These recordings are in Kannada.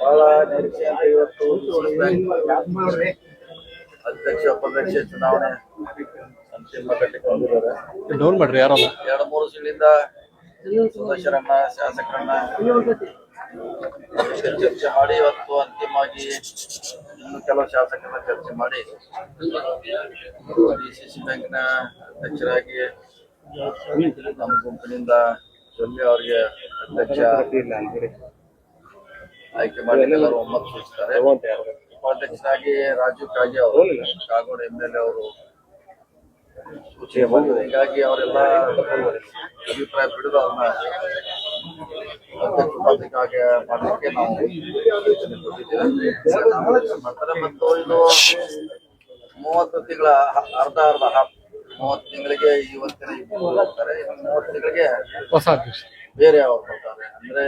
ಬಹಳ ಇವತ್ತು ಅಧ್ಯಕ್ಷ ಉಪಾಧ್ಯಕ್ಷ ಚುನಾವಣೆ ಅಂತಿಮ ಬಂದಿದ್ದಾರೆ ಡೌನ್ ಮಾಡ್ರಿ ಯಾರಲ್ಲ ಎರಡು ಮೂರು ತಿಂಗಳಿಂದ ಸದಸ್ಯರನ್ನ ಶಾಸಕರನ್ನ ಚರ್ಚೆ ಮಾಡಿ ಇವತ್ತು ಅಂತಿಮವಾಗಿ ಇನ್ನು ಕೆಲವು ಶಾಸಕರನ್ನ ಚರ್ಚೆ ಮಾಡಿ ಡಿಸಿಸಿ ಬ್ಯಾಂಕ್ನ ಅಧ್ಯಕ್ಷರಾಗಿ ನಮ್ಮ ಗುಂಪಿನಿಂದ ಜೊಲ್ಲೆ ಅವರಿಗೆ ಅಧ್ಯಕ್ಷ ಆಯ್ಕೆ ಮಾಡಿ ಎಲ್ಲರೂ ಒಮ್ಮತ ಸೂಚಿಸ್ತಾರೆ. ಉಪಾಧ್ಯಕ್ಷರಾಗಿ ರಾಜೀವ್ ಕಾಗೆ ಅವರು ಕಾಗೋಡು ಎಂ ಎಲ್ ಎ ಅವರು ಸೂಚನೆ ಬಂದಿದೆ. ಹೀಗಾಗಿ ಅವರೆಲ್ಲ ಅಭಿಪ್ರಾಯ ಬಿಡದು ಅವ್ರನ್ನ ಅಧ್ಯಕ್ಷ ಉಪಾಧ್ಯಕ್ಷರಾಗಿ ಮಾಡಲಿಕ್ಕೆ ನಾವು ಸೂಚನೆ ಕೊಟ್ಟಿದ್ದೇವೆ. ಮತ್ತು ಇದು ಮೂವತ್ತು ತಿಂಗಳ ಅರ್ಧ ಅರ್ಧ ಹಾಫ್ ಮೂವತ್ತು ತಿಂಗಳಿಗೆ ಇವತ್ತಿನ ಇಬ್ಬರು ಹೋಗ್ತಾರೆ ಮೂವತ್ತು ತಿಂಗಳಿಗೆ ಹೊಸ ಅಧ್ಯಕ್ಷ. ಬೇರೆ ಯಾವಾಗ ಕೊಡ್ತಾರೆ ಅಂದ್ರೆ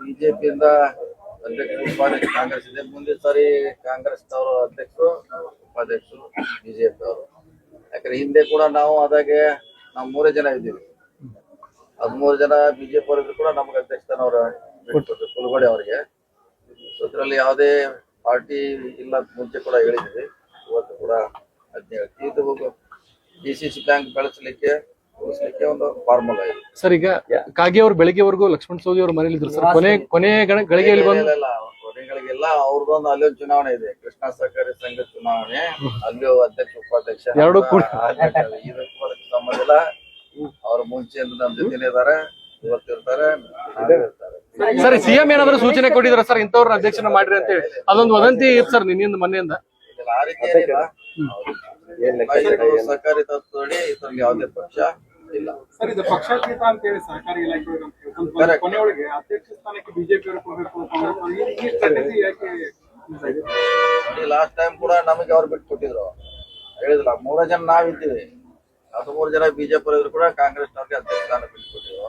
ಬಿಜೆಪಿಯಿಂದ ಅಧ್ಯಕ್ಷ ಉಪಾಧ್ಯಕ್ಷ ಕಾಂಗ್ರೆಸ್ ಇದೆ. ಮುಂದೆ ಸಾರಿ ಕಾಂಗ್ರೆಸ್ ಅವರು ಅಧ್ಯಕ್ಷರು, ಉಪಾಧ್ಯಕ್ಷರು ಬಿಜೆಪಿ ಅವರು ಯಾಕಂದ್ರೆ ಹಿಂದೆ ಕೂಡ ನಾವು ಅದಾಗೆ ನಾವು ಮೂರೇ ಜನ ಇದ್ದೀವಿ. ಹದಿಮೂರು ಜನ ಬಿಜೆಪಿ ಅವರಿದ್ರು ಕೂಡ ನಮ್ಗೆ ಅಧ್ಯಕ್ಷತನವ್ರ ಬಿಟ್ಕೊಟ್ರು ಕುಲಗೋಡೆ ಅವರಿಗೆ. ಸೊ ಇದರಲ್ಲಿ ಯಾವುದೇ ಪಾರ್ಟಿ ಇಲ್ಲ ಮುಂಚೆ ಕೂಡ ಹೇಳಿದ್ವಿ. ಇವತ್ತು ಕೂಡ ಅದ್ನೇ ಹೇಳ್ತೀವಿ. ಇದು ಡಿ ಸಿ ಸಿ ಬ್ಯಾಂಕ್ ಬೆಳೆಸಲಿಕ್ಕೆ ಉಳಿಸ್ಲಿಕ್ಕೆ ಒಂದು ಫಾರ್ಮುಲಾ ಇದೆ. ಸರ್ ಈಗ ಕಾಗೆ ಅವ್ರು ಬೆಳಿಗ್ಗೆವರೆಗೂ ಲಕ್ಷ್ಮಣ ಸೋದಿ ಅವ್ರ ಮನೇಲಿ ಇದ್ರು ಸರ್. ಕೊನೆ ಕೊನೆ ಗಣ- ಗಳಿಗೆಯಲ್ಲಿ ಬಂದು ಇಲ್ಲ, ಇಲ್ಲ, ಕೊನೆಗಳಿಗೆಲ್ಲ ಅವ್ರದೊಂದು ಅಲ್ಲಿ ಒಂದು ಚುನಾವಣೆ ಇದೆ. ಕೃಷ್ಣ ಸಹಕಾರಿ ಸಂಘ ಚುನಾವಣೆ ಅಲ್ಲಿ ಅಧ್ಯಕ್ಷ ಉಪಾಧ್ಯಕ್ಷ ಎರಡೂ ಕೂಡ- ಇದಕ್ಕೂ ಸಂಬಂಧ ಇಲ್ಲ. ಅವ್ರ ಮುಂಚೆಯಿಂದ ನಮ್ಮ ಇದಾರೆ ಇವತ್ತಿರ್ತಾರೆ ನಾಳೆ ಇರ್ತಾರೆ ಸರ್ ಸಿಎಂ ಏನಾದ್ರು ಸೂಚನೆ ಕೊಟ್ಟಿದ್ರ ಸರ್? ಇಂಥವ್ರ ಅಧ್ಯಕ್ಷನ ಮಾಡ್ರಿ ಅಂತ ಹೇಳಿ. ಅದೊಂದು ವದಂತಿ ಇತ್ತು ಸರ್ ನಿನ್ನಿಂದ ಮನೆಯಿಂದ ಆ ರೀತಿ ಏನಿಲ್ಲ. ಸಹಕಾರಿ ತತ್ವಡಿ ಇದರಲ್ಲಿ ಯಾವುದೇ ಪಕ್ಷ ಇಲ್ಲ. ಸರ್ ಇದು ಪಕ್ಷಾತೀತ ಅಂತ ಹೇಳಿ ಸಹಕಾರಿ ಇಲಾಖೆ ಕೊನೆಯೊಳಗೆ ಅಧ್ಯಕ್ಷ ಸ್ಥಾನಕ್ಕೆ ಬಿಜೆಪಿ ಅವರು ಕೊಡಬೇಕು ಈ- ಸ್ಟ್ರಾಟಜಿ ಯಾಕೆ? ಲಾಸ್ಟ್ ಟೈಮ್ ಕೂಡ ನಮಗೆ ಅವ್ರು ಬಿಟ್ಟು ಕೊಟ್ಟಿದ್ರು. ಹೇಳಿದ್ಲ ಮೂರ ಜನ ನಾವಿದ್ದೀವಿ. ಹದಿಮೂರು ಜನ ಬಿಜೆಪಿ ಇದ್ರು ಕೂಡ ಕಾಂಗ್ರೆಸ್ ನವರಿಗೆ ಅಧ್ಯಕ್ಷ ಸ್ಥಾನ ಬಿಟ್ಟು ಕೊಟ್ಟಿದ್ರು.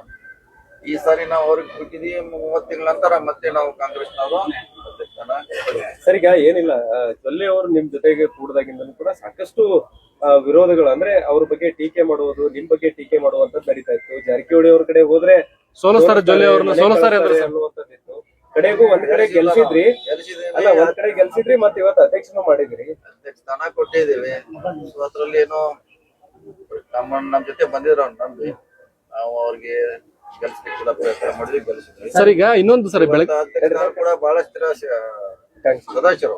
ಈ ಸಾರಿ ನಾವು ಅವ್ರಿಗೆ ಬಿಟ್ಟಿದೀವಿ ಮೂವತ್ತು ತಿಂಗಳ ನಂತರ ಮತ್ತೆ ನಾವು ಕಾಂಗ್ರೆಸ್ನವರು ಅಧ್ಯಕ್ಷ ಸ್ಥಾನ ಕೊಟ್ಟಿದ್ದೀವಿ. ಸರ್ ಈಗ ಏನಿಲ್ಲ ಜೊಲ್ಲೆ ಅವರು ನಿಮ್ ಜೊತೆಗೆ ಕೂಡದಾಗಿಂದ ಕೂಡ ಸಾಕಷ್ಟು ವಿರೋಧಗಳು. ಅಂದ್ರೆ ಅವ್ರ ಬಗ್ಗೆ ಟೀಕೆ ಮಾಡುವುದು ನಿಮ್ ಬಗ್ಗೆ ಟೀಕೆ ಮಾಡುವಂತ ನಡೀತಾ ಇತ್ತು. ಜಾರಕಿಹೊಳಿ ಅವ್ರ ಕಡೆ ಹೋದ್ರೆ ಸೋಲಿಸ್ತಾರೆ ಜೊಲ್ಲೆ ಅವ್ರನ್ನ ಸೋಲಿಸ್ತಾರೆ ಅಂದ್ರೆ ಅನ್ನುವಂಥದ್ದಿತ್ತು. ಕಡೆಗೂ ಒಂದ್ ಕಡೆ ಗೆಲ್ಸಿದ್ರಿ. ಅಲ್ಲ ಒಂದ್ ಕಡೆ ಗೆಲ್ಸಿದ್ರಿ ಮತ್ತೆ ಇವತ್ತು ಅಧ್ಯಕ್ಷನೂ ಮಾಡಿದ್ರಿ. ಅಧ್ಯಕ್ಷ ಸ್ಥಾನ ಕೊಟ್ಟಿದ್ದೀವಿ. ಅದ್ರಲ್ಲಿ ಏನೋ ನಮ್ಮ ನಮ್ ಜೊತೆ ಬಂದಿದ್ರು ಅವ್ರು ನಂಬಿ. ನಾವು ಅವ್ರಿಗೆ ಗೆಲ್ಸ್ಲಿಕ್ಕೆ ಕೂಡ ಪ್ರಯತ್ನ ಮಾಡಿದ್ವಿ ಗೆಲ್ಸಿದ್ವಿ ಸರ್ ಈಗ ಇನ್ನೊಂದು ಸರಿ ಬೆಳಗ್ಗೆ ಅಧ್ಯಕ್ಷರು ಕೂಡ ಬಹಳಷ್ಟು ಜನ ಸ- ಸದಸ್ಯರು.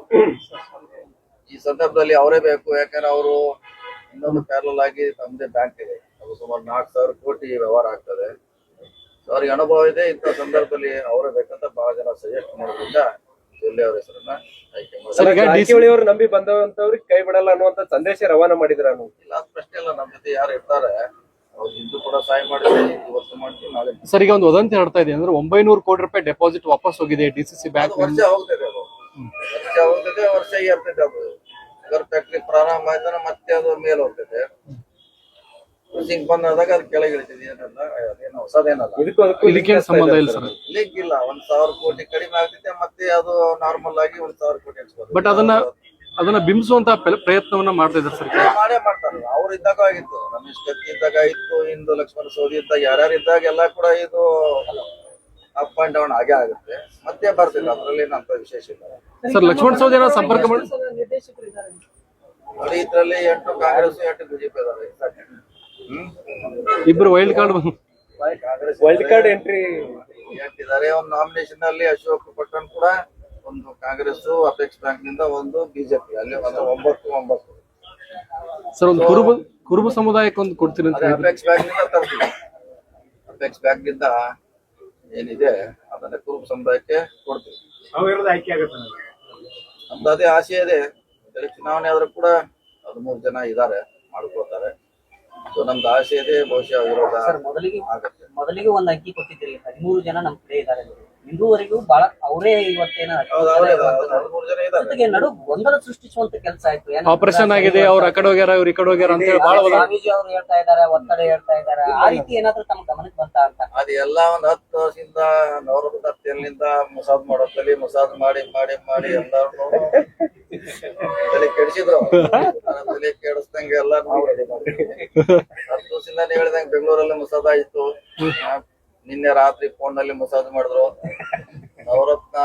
ಈ ಸಂದರ್ಭದಲ್ಲಿ ಅವರೇ ಬೇಕು ಯಾಕಂದ್ರೆ ಅವರು ಇನ್ನೊಂದು ಪ್ಯಾರಲ್ ಆಗಿ ತಮ್ಮದೇ ಬ್ಯಾಂಕ್ ಇದೆ. ಅದು ಸುಮಾರು ನಾಲ್ಕು ಸಾವಿರ ಕೋಟಿ ವ್ಯವಹಾರ ಆಗ್ತದೆ. So ಅವ್ರಿಗೆ ಅನುಭವ ಇದೆ ಇಂಥ ಸಂದರ್ಭದಲ್ಲಿ ಅವರೇ ಬೇಕಂತ ಬಹಳ ಜನ ಸಜೆಸ್ಟ್ ಮಾಡೋದ್ರಿಂದ ಇಲ್ಲಿ ಅವ್ರ ಹೆಸರನ್ನ ಆಯ್ಕೆ ಸರ್, ಈಗ ನಂಬಿ ಬಂದವಂತವ್ರಿಗೆ ಕೈ ಬಿಡಲ್ಲ ಅನ್ನುವಂತ ಸಂದೇಶ ರವಾನ ಮಾಡಿದ್ರ ಇಲ್ಲ ಪ್ರಶ್ನೆ ಇಲ್ಲ ನಮ್ಮ ಜೊತೆ ಯಾರು ಇರ್ತಾರೆ. ಅವ್ರು ಇಂದು ಕೂಡ ಸಹಾಯ ಮಾಡಿದ್ವಿ ಇವತ್ತು ಮಾಡ್ತೀವಿ ನಾಳೆ ಮಾಡ್ತೀವಿ. ಸರ್ ಈಗ ಒಂದು ವದಂತಿ ಹರಡ್ತಾ ಇದೆ ಅಂದ್ರೆ ಒಂಬೈನೂರು ಕೋಟಿ ರೂಪಾಯಿ ಡೆಪಾಸಿಟ್ ವಾಪಸ್ ಹೋಗಿದೆ ಡಿ ಸಿ ಸಿ ಅದು ಬ್ಯಾಂಕ್ ವರ್ಷ ಹೋಗ್ತದೆ ಅದು. ವರ್ಷ ಹೋಗ್ತದೆ ವರ್ಷ ಏರ್ತದೆ ಅದು. ಶುಗರ್ ಫ್ಯಾಕ್ಟ್ರಿ ಪ್ರಾರಂಭ ಆಯ್ತಾನೆ ಮತ್ತೆ ಅದು ಮೇಲೆ ಹೋಗ್ತದೆ. ಕೃಷಿಗೆ ಬಂದಾಗ ಅದು ಕೆಳಗೆ ಇಳಿತದೆ ಏನಲ್ಲ ಅದೇನು ಹೊಸದೇನಲ್ಲ. ಇದಕ್ಕೂ ಸಂಬಂಧ ಇಲ್ಲ ಸರ್. ಲಿಂಕ್ ಇಲ್ಲ ಒಂದ್ ಸಾವಿರ ಕೋಟಿ ಕಡಿಮೆ ಆಗ್ತೈತೆ ಮತ್ತೆ ಅದು ನಾರ್ಮಲ್ ಆಗಿ ಒಂದ್ ಸಾವಿರ ಕೋಟಿ ಬಟ್ ಅದನ್ನ ಅದನ್ನ ಬಿಂಬಿಸುವಂತ ಪ್ರಯತ್ನವನ್ನ ಮಾಡ್ತಾ ಇದ್ದಾರೆ ಸರ್ ಇದು ಮಾಡೇ ಮಾಡ್ತಾರೆ. ಅವ್ರು ಇದ್ದಾಗ ಆಗಿತ್ತು. ರಮೇಶ್ ಕತ್ತಿ ಇದ್ದಾಗ ಇತ್ತು ಇಂದು ಲಕ್ಷ್ಮಣ ಸೋದಿ ಇದ್ದಾಗ ಯಾರ್ಯಾರು ಇದ್ದಾಗ ಎಲ್ಲ ಕೂಡ ಇದು ಅಪ್ ಅಂಡ್ ಡೌನ್ ಆಗೇ ಆಗುತ್ತೆ. ಮತ್ತೆ ಬರ್ತಿಲ್ಲ ಅದರಲ್ಲಿ ಏನಂತ ವಿಶೇಷ ಇಲ್ಲ. ಸರ್ ಲಕ್ಷ್ಮಣ ಸೌದಿ ಏನೋ ಸಂಪರ್ಕ ಮಾಡಿ ನೋಡಿ ಇದ್ರಲ್ಲಿ ಎಂಟು ಕಾಂಗ್ರೆಸ್ ಎಂಟು ಬಿಜೆಪಿ ಇದಾರೆ ಹ್ಮ್? ಇಬ್ರು wild card wild card entry ಎಂಟಿದ್ದಾರೆ. ಒಂದು ನಾಮಿನೇಷನ್ ಅಲ್ಲಿ ಅಶೋಕ್ ಪಟ್ಟಣ್ ಕೂಡ ಒಂದು ಕಾಂಗ್ರೆಸ್ ಅಪೆಕ್ಸ್ ಬ್ಯಾಂಕ್ನಿಂದ ಒಂದು ಬಿಜೆಪಿ ಅಲ್ಲಿ ಒಂದು ಒಂಬತ್ತು ಒಂಬತ್ತು. ಸರ್ ಒಂದು ಕುರುಬ ಕುರುಬ ಸಮುದಾಯಕ್ಕೆ ಒಂದು ಕೊಡ್ತೀನಿ ಅಂತ ಹೇಳಿದ್ರು. ಅಪೆಕ್ಸ್ ಬ್ಯಾಂಕ್ನಿಂದ ತರ್ತೀವಿ. ಅಪೆಕ್ಸ್ ಬ್ಯಾಂಕ್ನಿಂದ ಏನಿದೆ ಅದನ್ನ ಕುರುಬ ಸಮುದಾಯಕ್ಕೆ ಕೊಡ್ತೀವಿ. ಆಯ್ಕೆ ಆಗುತ್ತೆ ನನಗೆ. ನಮ್ದು ಅದೇ ಆಸೆ ಇದೆ. ಬೇರೆ ಚುನಾವಣೆ ಆದ್ರೂ ಕೂಡ ಹದಿಮೂರು ಜನ ಇದ್ದಾರೆ ಮಾಡ್ಕೊಳ್ತಾರೆ. ಸೊ ನಮ್ದು ಆಸೆ ಇದೆ ಬಹುಶಃ ವಿರೋಧ ಸರ್ ಮೊದಲಿಗೆ ಆಗತ್ತೆ. ಮೊದಲಿಗೆ ಒಂದ್ ಅಂಕಿ ಕೊಟ್ಟಿದ್ರಿ ಹದಿಮೂರು ಜನ ನಮ್ ಕಡೆ ಇದಾರೆ. ಇಂದುವರೆಗೂ ಬಹಳ ಅವರೇ ಇವತ್ತೇನ ಹೌದು ಅವರೇ ಹದಿಮೂರು ಜನ ಇದ್ದಾರೆ. ಜೊತೆಗೆ ನಡು ಗೊಂದಲ ಸೃಷ್ಟಿಸುವಂತ ಕೆಲಸ ಆಯ್ತು. ಆಪರೇಷನ್ ಆಗಿದೆ ಅವ್ರು ಆ ಕಡೆ ಹೋಗ್ಯಾರ ಇವ್ರು ಈ ಕಡೆ ಹೋಗ್ಯಾರ ಅಂತ ಹೇಳಿ ಬಹಳ ಸ್ವಾಮೀಜಿ ಅವರು ಹೇಳ್ತಾ ಇದಾರೆ ಒತ್ತಡ ಹೇಳ್ತಾ ಇದಾರೆ ಆ ರೀತಿ ಏನಾದ್ರೂ ತಮ್ಮ ಗಮನಕ್ಕೆ ಬಂತ ಅಂತ? ಅದು ಎಲ್ಲಾ ಒಂದ್ ಹತ್ತು ವರ್ಷದಿಂದ ನವರದ ಹತ್ತಿಯಲ್ಲಿಂದ ಮುಸಾದ್ ಮಾಡೋದಲ್ಲಿ ಮುಸಾದ್ ಮಾಡಿ ಮಾಡಿ ಮಾಡಿ ಎಲ್ಲಾರು ತಲೆ ಕೆಡಿಸಿದ್ರು. ನನ್ನ ತಲೆ ಕೆಡಿಸ್ದಂಗೆ ಎಲ್ಲ ನಾವು ಹತ್ತು ವರ್ಷದಿಂದ ನೀವ್ ಹೇಳ್ದಂಗೆ ಬೆಂಗಳೂರಲ್ಲಿ ಮುಸಾದ್ ಆಯ್ತು. ಆ, ನಿನ್ನೆ ರಾತ್ರಿ ಫೋನ್ನಲ್ಲಿ ಮಸಾಜ್ ಮಾಡಿದ್ರು. ನವರತ್ನ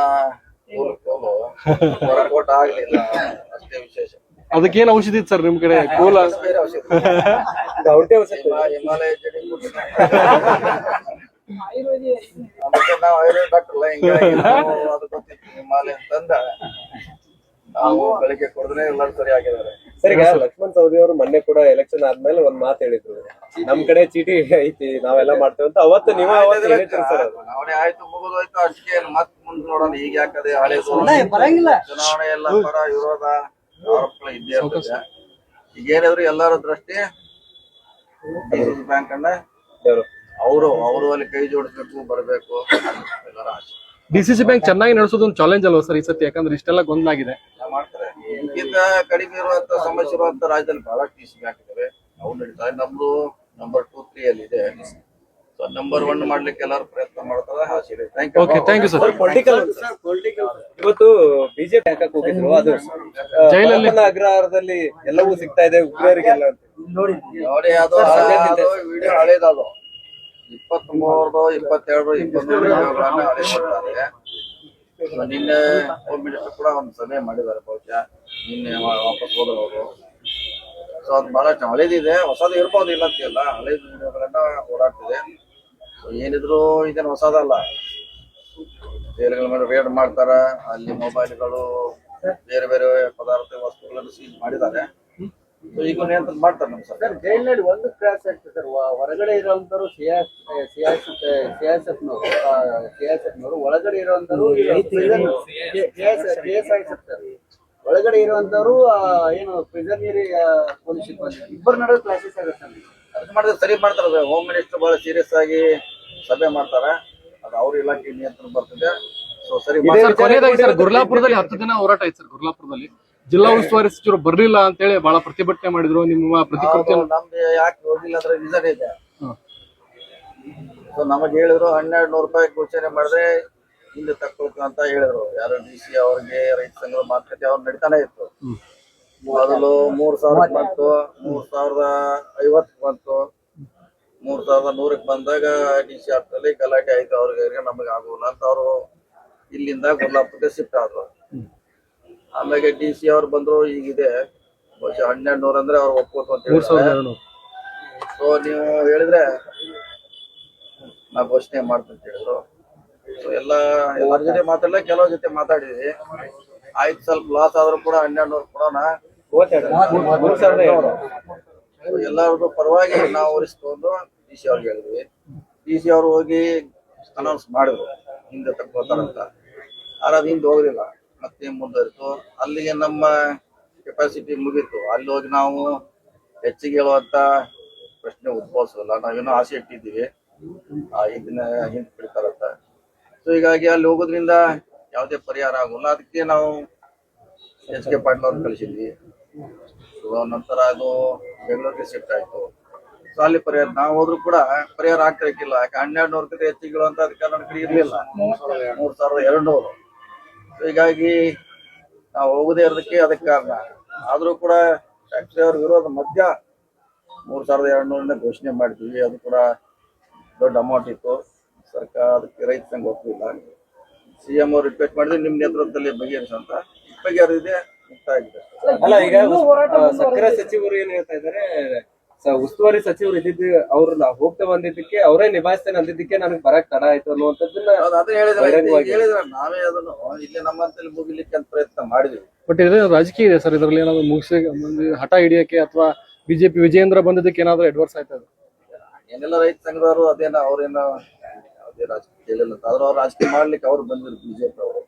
ಹೊರಕೋಟ ಆಗ್ಲಿಲ್ಲ. ಅಷ್ಟೇ ವಿಶೇಷ. ಅದಕ್ಕೇನ್ ಔಷಧಿ ಇತ್ತು ಸರ್ ನಿಮ್ ಕಡೆ? ಕೋಲ? ಬೇರೆ ಔಷಧಿ ಔಟೆ ಔಷಧಿ ಹಿಮ- ಹಿಮಾಲಯ ಜಡಿ ಅದಕ್ಕೆ ನಾವು ಡಾಕ್ಟರ್ ಅಲ್ಲ ಹಿಂಗಾಗಿ ನಾವು ಅದು ಗೊತ್ತಿತ್ತು. ಹಿಮಾಲಯ ತಂದ ನಾವು ಬೆಳಿಗ್ಗೆ ಕುಡಿದ್ರೆ ಎಲ್ಲರೂ ಸರಿ ಆಗಿದ್ದಾರೆ ಸರ್ ಲಕ್ಷ್ಮಣ್ ಸವದಿ ಅವರು ಮೊನ್ನೆ ಕೂಡ ಎಲೆಕ್ಷನ್ ಆದ್ಮೇಲೆ ಒಂದ್ ಮಾತು ಹೇಳಿದ್ರು. ನಮ್ ಕಡೆ ಚೀಟಿ ಐತಿ ನಾವೆಲ್ಲ ಮಾಡ್ತೇವೆ ಅಂತ. ಅವತ್ತು ನೀವೇ ಅವತ್ತು ಹೇಳಿದ್ರು ಸರ್ ಅವನೇ ಚುನಾವಣೆ ಆಯ್ತು ಮುಗಿದೋಯ್ತು ಅಷ್ಟೇ. ಮತ್ ಮುಂದ್ ನೋಡೋಣ ಈಗ ಯಾಕದೆ ಹಳೆ ಬರಂಗಿಲ್ಲ. ಚುನಾವಣೆ ಎಲ್ಲ ಪರ ವಿರೋಧ ಆರೋಪಗಳು ಇದ್ದೇ ಇರ್ತದೆ. ಈಗ ಏನಿದ್ರು ಎಲ್ಲರ ದೃಷ್ಟಿ? ಬ್ಯಾಂಕ್ ಅನ್ನ. ಅವರು ಅವರು ಅಲ್ಲಿ ಕೈ ಜೋಡಿಸ್ಬೇಕು ಬರಬೇಕು. ಎಲ್ಲರ ಆಸೆ. ಡಿಸಿಸಿ ಸಿ ಸಿ ಬ್ಯಾಂಕ್ ಚೆನ್ನಾಗಿ ನಡೆಸೋದು ಒಂದು ಚಾಲೆಂಜ್ ಅಲ್ವಾ ಸರ್ ಈ ಸತಿ? ಯಾಕಂದ್ರೆ ಇಷ್ಟೆಲ್ಲ ಗೊಂದಲಾಗಿದೆ ಮಾಡ್ತಾರೆ. ಇದಕ್ಕಿಂತ ಕಡಿಮೆ ಇರುವಂತ ಸಮಸ್ಯೆ ಇರುವಂತ ರಾಜ್ಯದಲ್ಲಿ ಬಹಳಷ್ಟು ಟಿ ಸಿ ಬ್ಯಾಂಕ್ ಇದಾವೆ ಅವು ನಡೀತಾರೆ ನಮ್ದು ನಂಬರ್ ಟೂ ತ್ರೀ ಅಲ್ಲಿ ಇದೆ. ಸೊ ನಂಬರ್ ಒನ್ ಮಾಡ್ಲಿಕ್ಕೆ ಎಲ್ಲರೂ ಪ್ರಯತ್ನ ಮಾಡ್ತಾರೆ. ಆಸೆ ಇದೆ thank you okay thank you sir political ಇವತ್ತು ಬಿಜೆಪಿ ಹಾಕಕ್ ಹೋಗಿದ್ರು. ಅದು ಜೈಲಲ್ಲಿ- ಅಗ್ರಹಾರದಲ್ಲಿ ಎಲ್ಲವೂ ಸಿಗ್ತಾ ಇದೆ. ಉಗ್ರರಿಗೆಲ್ಲ ಅಂತ. ನೋಡಿ ಅದು ವಿಡಿಯೋ ಹಳೇದದು ಇಪ್ಪತ್ತ್ ಮೂರು ಇಪ್ಪತ್ತೆರಡು ಇಪ್ಪತ್ತ್ ಮೂರು ಮಾಡ್ತಾರೆ ನಿನ್ನೆ ಹೋಮ್ ಕೂಡ ಒಂದು ಸಭೆ ಮಾಡಿದ್ದಾರೆ ಬಹುಶಃ. ನಿನ್ನೆ ವಾಪಸ್ ಹೋದ್ರು ಅವರು ಸೊ ಅದು ಬಹಳ ಹಳೇದಿದೆ. ಹೊಸದು ಇರ್ಬೋದು ಇಲ್ಲ ಅಂತಿಲ್ಲ. ಹಳೇದು ವಿಡಿಯೋಗಳನ್ನ ಓಡಾಡ್ತಿದೆ. ಏನಿದ್ರು ಇದೇನು ಹೊಸದಲ್ಲ. ಜೈಲುಗಳ ಮೇಲೆ ರೇಡ್ ಮಾಡ್ತಾರ. ಅಲ್ಲಿ ಮೊಬೈಲ್ಗಳು ಬೇರೆ ಬೇರೆ ಪದಾರ್ಥ ವಸ್ತುಗಳನ್ನು ಸೀಸ್ ಮಾಡಿದ್ದಾರೆ. ಈಗ ನಿಯಂತ್ರಣ ಮಾಡ್ತಾರೆ ನಮ್ಮ ಸರ್ಕಾರ ಜೈಲಿನಲ್ಲಿ ಒಂದು ಕ್ರಾಸ್ ಆಗ್ತದೆ ಸರ್. ಹೊರಗಡೆ ಇರುವಂತರು ಸಿಯಾಸತ್ನವರು ಸಿಯಾಸತ್ನವರು ಒಳಗಡೆ ಇರುವಂತರು ಸರ್ ಒಳಗಡೆ ಇರುವಂತವರು ಏನು ಪ್ರಿಸರ್ನರಿ ಪೊಲೀಸ್ ಇಬ್ಬರು ನಡುವೆ ಕ್ಲಾಸಸ್ ಆಗುತ್ತೆ ಸರ್. ಅದು ಮಾಡಿದ್ರೆ ಸರಿ ಮಾಡ್ತಾರೆ ಹೋಮ್ ಮಿನಿಸ್ಟರ್ ಬಹಳ ಸೀರಿಯಸ್ ಆಗಿ ಸಭೆ ಮಾಡ್ತಾರೆ. ಅದು ಅವ್ರ ಇಲಾಖೆ ನಿಯಂತ್ರಣ ಬರ್ತದೆ. ಸೊ ಸರಿ ಸರ್ ಕೊನೆಯದಾಗಿ ಸರ್ ಗುರ್ಲಾಪುರದಲ್ಲಿ ಹತ್ತು ದಿನ ಹೋರಾಟ ಆಯ್ತು ಸರ್ ಗುರ್ಲಾಪುರದಲ್ಲಿ. ಜಿಲ್ಲಾ ಉಸ್ತುವಾರಿ ಸಚಿವರು ಬರ್ಲಿಲ್ಲ ಅಂತೇಳಿ ಬಹಳ ಪ್ರತಿಭಟನೆ ಮಾಡಿದ್ರು. ನಿಮ್ಮ ಪ್ರತಿಕ್ರಿಯೆ ನಮ್ದು ನಮ್ಗೆ ಯಾಕೆ ಹೋಗಿಲ್ಲ ಅಂದ್ರೆ ರೀಸನ್ ಇದೆ. ಸೊ ನಮಗೆ ಹೇಳಿದ್ರು ಹನ್ನೆರಡು ನೂರು ರೂಪಾಯಿ ಘೋಷಣೆ ಮಾಡಿದ್ರೆ ಹಿಂದೆ ತಕ್ಕೊಳ್ಕ ಅಂತ ಹೇಳಿದ್ರು. ಯಾರು ಡಿ ಸಿ ಅವ್ರಿಗೆ ರೈತ ಸಂಘದ ಮಾತುಕತೆ ಅವ್ರು ನಡೀತಾನೆ ಇತ್ತು. ಮೊದಲು ಮೂರ್ ಸಾವಿರ ಬಂತು ಮೂರ್ ಸಾವಿರದ ಐವತ್ತು ಬಂತು. ಮೂರ್ ಸಾವಿರದ ನೂರಕ್ಕೆ ಬಂದಾಗ ಡಿ ಸಿ ಆಫ್ಟಲ್ಲಿ ಗಲಾಟೆ ಆಯ್ತು. ಅವ್ರಿಗೆ ನಮಗೆ ಆಗೋಲ್ಲ ಅಂತ ಅವರು ಇಲ್ಲಿಂದ ಕೊಲ್ಲಾಪುರಕ್ಕೆ ಶಿಫ್ಟ್ ಆದ್ರು. ಆಮೇಲೆ ಡಿ ಸಿ ಅವ್ರು ಬಂದ್ರು ಈಗಿದೆ. ಬಹುಶಃ ಹನ್ನೆರಡು ನೂರ ಅಂದ್ರೆ ಅವ್ರು ಒಪ್ಕೋತು ಅಂತ ಮೂರ್ ಸಾವಿರದ ಹೇಳಿದ್ದಾರೆ. ಎರಡು ಸೊ ನೀವು ಹೇಳಿದ್ರೆ ನಾ ಘೋಷಣೆ ಮಾಡ್ತೀನಿ ಅಂತ ಹೇಳಿದ್ರು. ಸೊ ಎಲ್ಲ ಎಲ್ಲರ ಜೊತೆ ಮಾತಾಡಲ್ಲ ಕೆಲವ್ರ ಜೊತೆ ಮಾತಾಡಿದ್ವಿ. ಆಯ್ತು ಸ್ವಲ್ಪ ಲಾಸ್ ಆದ್ರೂ ಕೂಡ ಹನ್ನೆರಡು ನೂರು ಕೊಡೋಣ. ಎಲ್ಲರದು ಪರವಾಗಿ ನಾವು ಉರಿಸ್ಕೊಂಡು ಡಿ ಸಿ ಅವ್ರಿಗೆ ಹೇಳಿದ್ವಿ. ಡಿ ಸಿ ಅವ್ರು ಹೋಗಿ ಅನೌನ್ಸ್ ಮಾಡಿದ್ರು ಹಿಂದೆ ತಕ್ಕೋತಾರಂತ. ಆದ್ರೆ ಅದು ಹಿಂದೆ ಹೋಗೋದಿಲ್ಲ ಮತ್ತೆ ಮುಂದುವರಿತು. ಅಲ್ಲಿಗೆ ನಮ್ಮ ಕೆಪಾಸಿಟಿ ಮುಗೀತು. ಅಲ್ಲಿ ಹೋಗಿ ನಾವು ಹೆಚ್ಚಿಗೆ ಹೇಳುವಂತ ಪ್ರಶ್ನೆ ಉದ್ಭವಿಸಲ್ಲ ನಾವೇನೋ ಆಸೆ ಇಟ್ಟಿದ್ದೀವಿ. ಆ ಇದನ್ನ ಹಿಂದೆ ಬಿಡ್ತಾರಂತ. ಸೊ ಹೀಗಾಗಿ ಅಲ್ಲಿ ಹೋಗೋದ್ರಿಂದ ಯಾವುದೇ ಪರಿಹಾರ ಆಗೋಲ್ಲ. ಅದಕ್ಕೆ ನಾವು ಎಚ್ ಕೆ ಪಾಟೀಲ್ ಅವ್ರನ್ನ ಕಳಿಸಿದ್ವಿ. ನಂತರ ಅದು ಬೆಂಗಳೂರಿಗೆ ಶಿಫ್ಟ್ ಆಯ್ತು. ಸೊ ಅಲ್ಲಿ ಪರಿಹಾರ, ನಾವು ಹೋದ್ರು ಕೂಡ ಪರಿಹಾರ ಆಗ್ತಿರ್ಕಿಲ್ಲ ಯಾಕೆ ಹನ್ನೆರಡು ನೂರಕ್ಕಿಂತ ಹೆಚ್ಚಿಗೆ ಅಂತ ಅದಕ್ಕೆ ನನ್ನ ಕಡೆ ಇರ್ಲಿಲ್ಲ. ಮೂರ್ ಸಾವಿರದ ಎರಡು ನೂರು ಸೊ ಹೀಗಾಗಿ ನಾವು ಹೋಗದೇ ಇರೋದಕ್ಕೆ ಅದಕ್ಕೆ ಕಾರಣ. ಆದ್ರೂ ಕೂಡ ಟ್ಯಾಕ್ಸಿ ಅವ್ರ ವಿರೋಧ ಮಧ್ಯ ಮೂರ್ ಸಾವಿರದ ಎರಡು ನೂರನ್ನ ಘೋಷಣೆ ಮಾಡಿದ್ವಿ. ಅದು ಕೂಡ ದೊಡ್ಡ ಅಮೌಂಟ್ ಇತ್ತು. ಸರ್ಕಾರ ಅದಕ್ಕೆ ರೈತ ಸಂಘ ಒಪ್ಪಲಿಲ್ಲ ಸಿ ಎಂ ಅವ್ರು ರಿಕ್ವೆಸ್ಟ್ ಮಾಡಿದ್ರೆ ನಿಮ್ಮ ನೇತೃತ್ವದಲ್ಲಿ ಬಗೆಹರಿಸ ಅಂತ ಬಗೆಹರಿದಿದೆ ಮುಕ್ತಾಯ ಆಗಿದೆ ಸಕ್ಕರೆ ಸಚಿವರು ಏನ್ ಹೇಳ್ತಾ ಇದಾರೆ ಸ- ಉಸ್ತುವಾರಿ ಸಚಿವರು ಇದ್ದಿದ್ದು ಅವ್ರು ನಾವು ಹೋಗ್ತಾ ಬಂದಿದ್ದಕ್ಕೆ ಅವರೇ ನಿಭಾಯಿಸ್ತೇನೆ ಅಂದಿದ್ದಕ್ಕೆ ನನಗೆ ಬರಕ್ ತಡ ಆಯ್ತು ಅನ್ನುವಂಥದ್ದನ್ನ ಅದೇ ಹೇಳಿದ್ರೆ. ನಾವೇ ಅದನ್ನು ಇಲ್ಲಿ ನಮ್ಮಂತಲ್ಲಿ ಮುಗಿಲಿಕ್ಕೆ ಅಂತ ಪ್ರಯತ್ನ ಮಾಡಿದ್ವಿ. ಬಟ್ ಇದು ರಾಜಕೀಯ ಇದೆ ಸರ್ ಇದರಲ್ಲಿ ಏನಾದ್ರು ಮುಗಿಸಿ ಮುಂದೆ ಹಠ ಹಿಡಿಯಕ್ಕೆ ಅಥವಾ ಬಿಜೆಪಿ ವಿಜಯೇಂದ್ರ ಬಂದಿದ್ದಕ್ಕೆ ಏನಾದ್ರು ಅಡ್ವರ್ಸ್ ಆಯ್ತದ ಏನೆಲ್ಲ ರೈತ ಸಂಘದವರು ಅದೇನ ಅವ್ರೇನ ಯಾವುದೇ ರಾಜಕೀಯ ಕೇಳಿಲ್ಲ ಆದ್ರೂ ಅವ್ರು ರಾಜಕೀಯ ಮಾಡ್ಲಿಕ್ಕೆ ಅವ್ರು ಬಂದಿದ್ರು ಬಿಜೆಪಿ ಅವರು.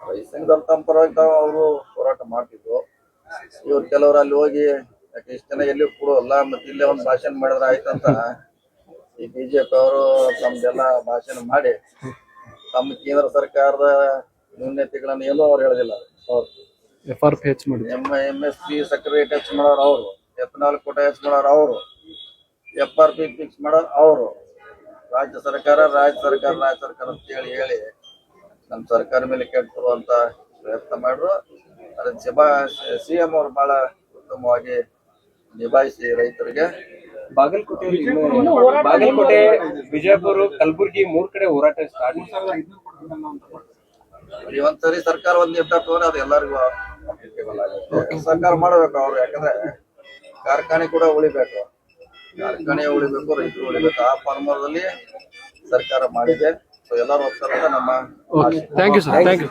ರೈತ ಸಂಘದವ್ರು ತಮ್ಮ ಪರವಾಗಿ ತಾವು ಅವರು ಹೋರಾಟ ಮಾಡ್ತಿದ್ರು. ಇವ್ರು ಕೆಲವರು ಅಲ್ಲಿ ಹೋಗಿ ಇಷ್ಟು ಜನ ಎಲ್ಲಿ ಕೊಡೋಲ್ಲ ಮತ್ತೆ ಇಲ್ಲೇ ಒಂದು ಭಾಷಣ ಮಾಡಿದ್ರೆ ಆಯ್ತಂತ. ಈ ಬಿಜೆಪಿ ಅವರು ತಮ್ದೆಲ್ಲ ಭಾಷಣ ಮಾಡಿ ತಮ್ಮ ಕೇಂದ್ರ ಸರ್ಕಾರದ ನ್ಯೂನ್ಯತೆಗಳನ್ನ ಏನೂ ಅವ್ರು ಹೇಳೋದಿಲ್ಲ ಅವ್ರು ಎಫ್ ಆರ್ ಪಿ ಹೆಚ್ಚು ಮಾಡಿ ಎಂ ಎಂ ಎಸ್ ಪಿ ಹೆಚ್ಚು ಮಾಡೋರು ಅವರು ಎಥನಾಲ್ ಕೋಟ ಹೆಚ್ಚು ಮಾಡೋರು ಅವರು ಎಫ್ ಆರ್ ಪಿ ಫಿಕ್ಸ್ ಮಾಡೋರು ಅವರು. ರಾಜ್ಯ ಸರ್ಕಾರ ರಾಜ್ಯ ಸರ್ಕಾರ ರಾಜ್ಯ ಸರ್ಕಾರ ಅಂತ ಹೇಳಿ ಹೇಳಿ ನಮ್ಮ ಸರ್ಕಾರ ಮೇಲೆ ಕೆಟ್ಟಿರುವಂತ ಪ್ರಯತ್ನ ಮಾಡ್ರು. ಅದ್ರ ಸಿಬಾ ಸಿ ಎಂ ಅವರು ಬಹಳ ಉತ್ತಮವಾಗಿ ನಿಭಾಯಿಸಿ ರೈತರಿಗೆ. ಬಾಗಲಕೋಟೆ ಬಾಗಲಕೋಟೆ ವಿಜಯಪುರ ಕಲಬುರಗಿ ಮೂರ್ ಕಡೆ ಹೋರಾಟ ಒಂದ್ಸರಿ ಸರ್ಕಾರ ಒಂದ್ ನಿರ್ಧಾರ ತಗೊಂಡ್ರೆ ಅದು ಎಲ್ಲರಿಗೂ ಆಗುತ್ತೆ. ಸರ್ಕಾರ ಮಾಡಬೇಕು ಅವ್ರು ಯಾಕಂದ್ರೆ ಕಾರ್ಖಾನೆ ಕೂಡ ಉಳಿಬೇಕು. ಕಾರ್ಖಾನೆ ಉಳಿಬೇಕು ರೈತರು ಉಳಿಬೇಕು. ಆ ಫಾರ್ಮರ್ದಲ್ಲಿ ಸರ್ಕಾರ ಮಾಡಿದೆ. ಸೊ ಎಲ್ಲರೂ ಹೋಗ್ತಾರಂತ ನಮ್ಮ thank you sir thank you